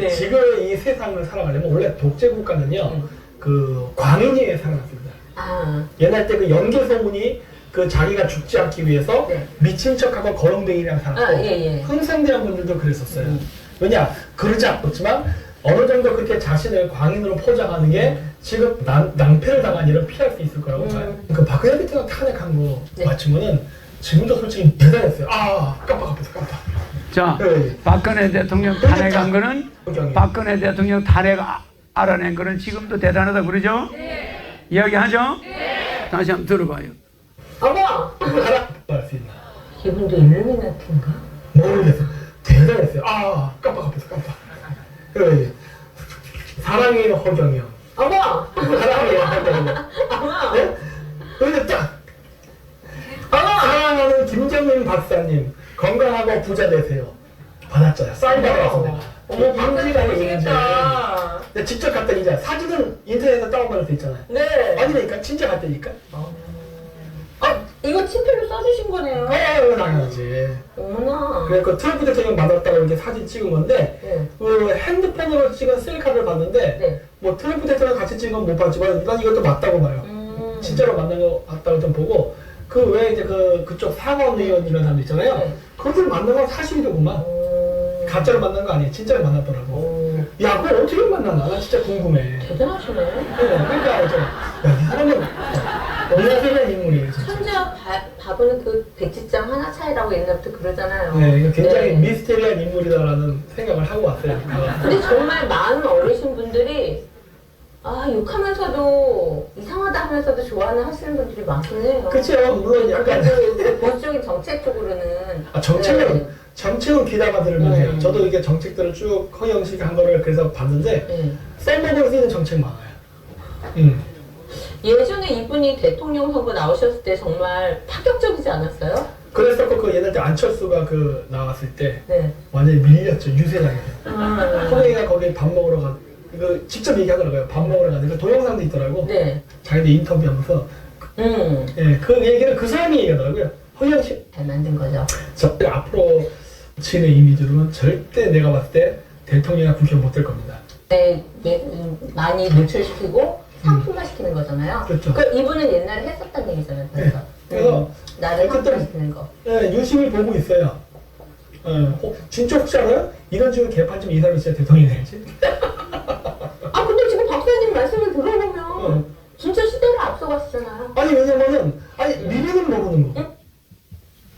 네. 지금 이 세상을 살아가려면 원래 독재 국가는요 음. 그 광인이 살아났습니다. 아, 옛날 때 그 연개 소문이 그 자기가 죽지 않기 위해서 네. 미친 척하고 거렁뱅이랑 살았고 아, 예, 예. 흥생대원 분들도 그랬었어요. 음. 왜냐 그러지 않았지만 어느 정도 그렇게 자신을 광인으로 포장하는 게 지금 낭, 낭패를 당한 일을 피할 수 있을 거라고 음. 봐요. 그 박근혜 대통령 탄핵한 거 네. 맞추면은 지금도 솔직히 대단했어요. 아 깜빡 깜빡 깜빡. 자, 네. 박근혜 대통령 탄핵한 거는. 박근혜 대통령 탄핵 아- 알아낸 거는 지금도 대단하다 그러죠? 이야기하죠? 다시 한번 들어봐요. 말할 수 있나? 이분도 일루미나티인가? 모르겠어. 대단했어요. 아 깜빡 깜빡 깜빡. 그 사랑의 허경영. 어머! 사랑의 허경영. 어머! 네? 근데 딱 사랑하는 김정민 박사님 건강하고 부자 되세요. 받았잖아요. 사인 받아서 내가. 어머, 인지라고 인지. 내가 직접 갔다니까 사진은 인터넷에서 다운받을 수 있잖아요. 네. 아니니까 진짜 갔다니까. 아, 이거 친필로 써주신 거네요. 어, 당연하지. 어머나. 그래 그 트럼프 대통령 만났다고 이렇게 사진 찍은 건데 네. 그 핸드폰으로 찍은 셀카를 봤는데 네. 뭐 트럼프 대통령 같이 찍은 건 못 봤지만 난 이것도 맞다고 봐요. 음. 진짜로 만난 거 같다고 좀 보고 그 외에 이제 그 그쪽 상원 의원 이런 사람 있잖아요. 네. 그것들 만난 건 사실이더구만. 음. 가짜로 만난 거 아니에요. 진짜로 만났더라고. 오, 야, 그걸 어떻게 만났나? 나 진짜 궁금해. 대단하시네. 네, 그러니까 이제 야, 이 사람은 너무나 대단한 인물이에요, 진짜. 천재와 바, 바보는 그 백지장 하나 차이라고 옛날부터 그러잖아요. 네, 이거 굉장히 네. 미스테리한 인물이다라는 생각을 하고 왔어요. 근데 정말 많은 어르신 분들이 아 욕하면서도 이상하다 하면서도 좋아하는 하시는 분들이 많긴 해요. 그치요, 물론 약간 그래도 그 보수적인 정책 쪽으로는 아, 정책은 네. 정책은 귀담아 들으면 음. 해요. 저도 이게 정책들을 쭉 허영식 한 거를 그래서 봤는데 네. 써먹을 수 있는 정책 많아요. 음. 예전에 이분이 대통령 선거 나오셨을 때 정말 파격적이지 않았어요? 그랬었고 그 옛날 때 안철수가 그 나왔을 때 네. 완전히 밀렸죠 유세당에서. 음. 호영이가 거기 밥 먹으러 가 이거 직접 얘기하더라고요. 밥 먹으러 가는데 그 동영상도 있더라고. 네. 자기들 인터뷰하면서 음. 예, 그 얘기를 그 사람이 얘기하더라고요. 허영식 잘 만든 거죠. 저 앞으로 진의 이미지로는 절대 내가 봤을 때 대통령이나 국회의원 못될 겁니다. 네, 네, 음, 많이 노출시키고 상품화시키는 거잖아요. 그렇죠. 그 이분은 옛날에 했었다는 얘기잖아요. 그래서 그래서 음, 나를 어쨌든- 상품화시키는 거. 예, 유심히 보고 있어요. 예, 어, 진짜 혹시 알아요? 이런 식으로 개판 좀 이 사람이 진짜 대통령이 될지? 말씀을 들어보면 어. 진짜 시대를 앞서갔잖아요. 아니 왜냐면은 아니 미래는 모르는 거.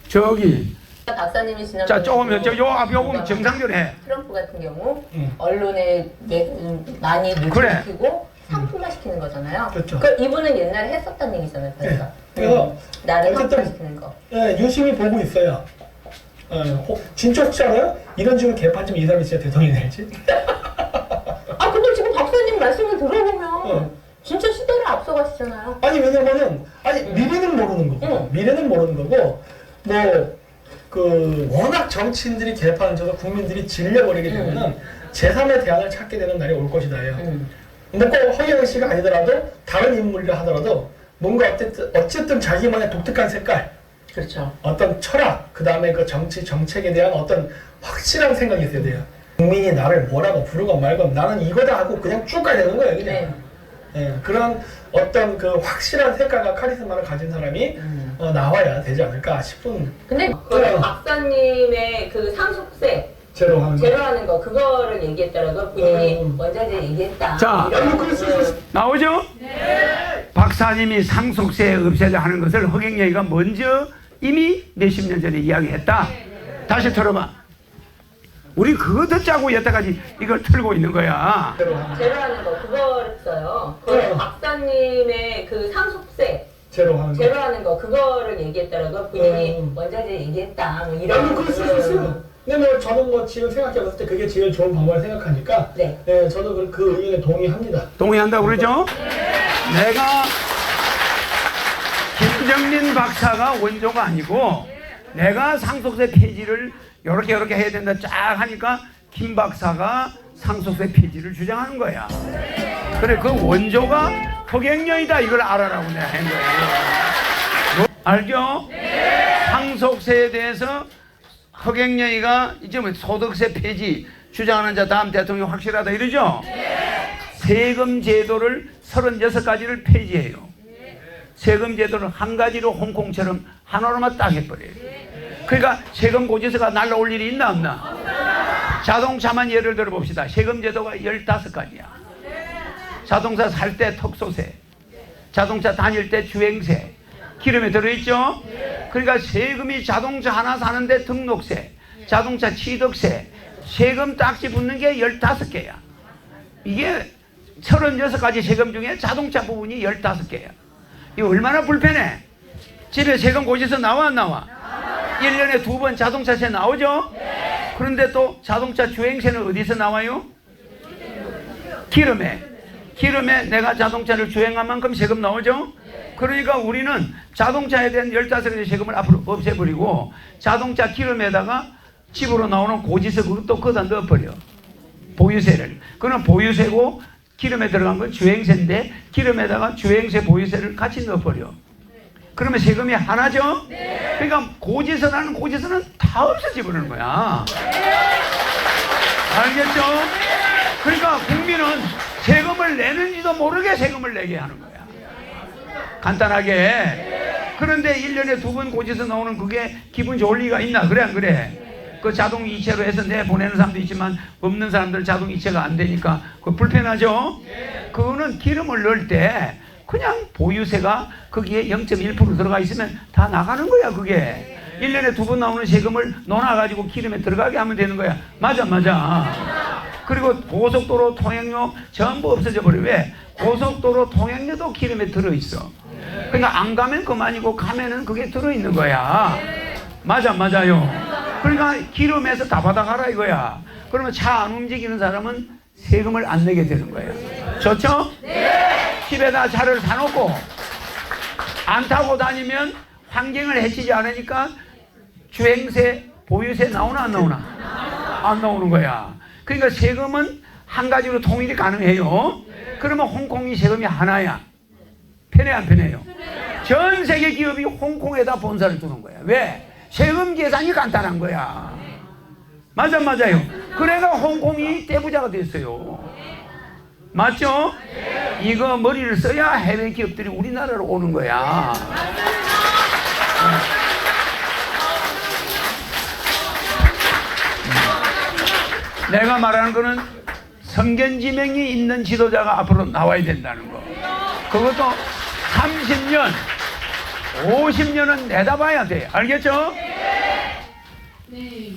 저기, 박사님이 지난 자, 조금, 저, 요 앞에 오면 정상적으로 해. 트럼프 같은 경우 응. 언론에 매- 음, 많이 그래. 노출시키고 상품화시키는 거잖아요. 그렇죠. 그 이분은 옛날에 했었다는 얘기잖아요. 그래서 네. 그래서 음, 나를 어쨌든- 상품화시키는 거. 예, 유심히 보고 있어요. 예, 혹- 진짜 혹시 알아요? 이런 식으로 개판좀 이 사람이 진짜 대통령이 될지? 아 근데 말씀을 들어보면 어. 진짜 시대를 앞서가시잖아요. 아니 왜냐면은 아니 미래는 모르는 거고 응. 미래는 모르는 거고 뭐그 워낙 정치인들이 개판을 쳐서 국민들이 질려버리게 되면은 제3의 대안을 찾게 되는 날이 올 것이다요. 음. 뭐꼭 허경영 씨가 아니더라도 다른 인물이라 하더라도 뭔가 어쨌든 어쨌든 자기만의 독특한 색깔, 그렇죠. 어떤 철학, 그 다음에 그 정치 정책에 대한 어떤 확실한 생각이 있어야 돼요. 국민이 나를 뭐라고 부르건 말건 나는 이거다 하고 그냥 쭉 가야 되는 거예요, 그냥. 네. 예, 그런 어떤 그 확실한 색깔과 카리스마를 가진 사람이 음. 어, 나와야 되지 않을까 싶은 근데 그 어. 박사님의 그 상속세 제로 하는 거. 제로하는 거 그거를 얘기했더라고 본인이 음. 원자재 얘기했다. 자. 이런 아니, 그럴 수 거를. 있어. 나오죠? 박사님이 상속세 없애자 하는 것을 허경영이가 먼저 이미 몇십 년 전에 이야기했다. 다시 들어봐. 우리 그거 듣자고 여태까지 이걸 틀고 있는 거야. 제로 하는 거. 제로하는 거 그거를 써요. 그 네. 박사님의 그 상속세 제로 하는 거. 제로하는 거 그거를 얘기했더라고 본인이 음. 원자재 얘기했다. 뭐 이런 그럴 수 있어요. 근데 뭐 저는 뭐 지금 생각해봤을 때 그게 제일 좋은 방법을 생각하니까 네. 예, 저도 그, 그 의견에 동의합니다. 동의한다고 그러죠? 내가 김정민 박사가 원조가 아니고 내가 상속세 폐지를 이렇게 이렇게 해야 된다 쫙 하니까 김 박사가 상속세 폐지를 주장하는 거야. 그래 그 원조가 허경영이다 이걸 알아라고 내가 한 거예요. 알죠? 상속세에 대해서 허경영이가 이제 뭐 소득세 폐지 주장하는 자 다음 대통령 확실하다 이러죠? 세금 제도를 36가지를 폐지해요. 세금 제도를 한 가지로 홍콩처럼 하나로만 딱 해버려요. 그러니까 세금 고지서가 날라올 일이 있나 없나? 자동차만 예를 들어 봅시다. 세금 제도가 15가지야. 자동차 살때 특소세, 자동차 다닐 때 주행세, 기름에 들어있죠? 그러니까 세금이 자동차 하나 사는데 등록세, 자동차 취득세, 세금 딱지 붙는 게 15개야. 이게 36가지 세금 중에 자동차 부분이 15개야. 이거 얼마나 불편해? 집에 세금 고지서 나와 안 나와? 1년에 두 번 자동차세 나오죠? 그런데 또 자동차 주행세는 어디서 나와요? 기름에. 기름에 내가 자동차를 주행한 만큼 세금 나오죠? 그러니까 우리는 자동차에 대한 15가지 세금을 앞으로 없애버리고 자동차 기름에다가 집으로 나오는 고지서 그것도 거기다 넣어버려. 보유세를. 그건 보유세고 기름에 들어간 건 주행세인데 기름에다가 주행세 보유세를 같이 넣어버려. 그러면 세금이 하나죠? 그러니까 고지서라는 고지서는 다 없어져 버리는 거야. 알겠죠? 그러니까 국민은 세금을 내는지도 모르게 세금을 내게 하는 거야. 간단하게. 그런데 1년에 두 번 고지서 나오는 그게 기분 좋을 리가 있나? 그래, 안 그래? 그 자동 이체로 해서 내 보내는 사람도 있지만 없는 사람들 자동 이체가 안 되니까 그 불편하죠? 그거는 기름을 넣을 때 그냥 보유세가 거기에 0.1% 들어가 있으면 다 나가는 거야, 그게. 1년에 두 번 나오는 세금을 넣어가지고 기름에 들어가게 하면 되는 거야. 맞아, 맞아. 그리고 고속도로 통행료 전부 없어져 버려. 왜? 고속도로 통행료도 기름에 들어있어. 그러니까 안 가면 그만이고 가면은 그게 들어있는 거야. 맞아, 맞아요. 그러니까 기름에서 다 받아가라 이거야. 그러면 차 안 움직이는 사람은 세금을 안 내게 되는 거예요. 좋죠? 집에다 차를 사놓고 안 타고 다니면 환경을 해치지 않으니까 주행세, 보유세 나오나 안 나오나? 안 나오는 거야. 그러니까 세금은 한 가지로 통일이 가능해요. 그러면 홍콩이 세금이 하나야. 편해 안 편해요? 전 세계 기업이 홍콩에다 본사를 두는 거야. 왜? 세금 계산이 간단한 거야. 맞아 맞아요. 그래가 홍콩이 떼부자가 됐어요. 맞죠? 이거 머리를 써야 해외 기업들이 우리나라로 오는 거야. 내가 말하는 거는 성견지명이 있는 지도자가 앞으로 나와야 된다는 거. 그것도 30년, 50년은 내다봐야 돼. 알겠죠? 네,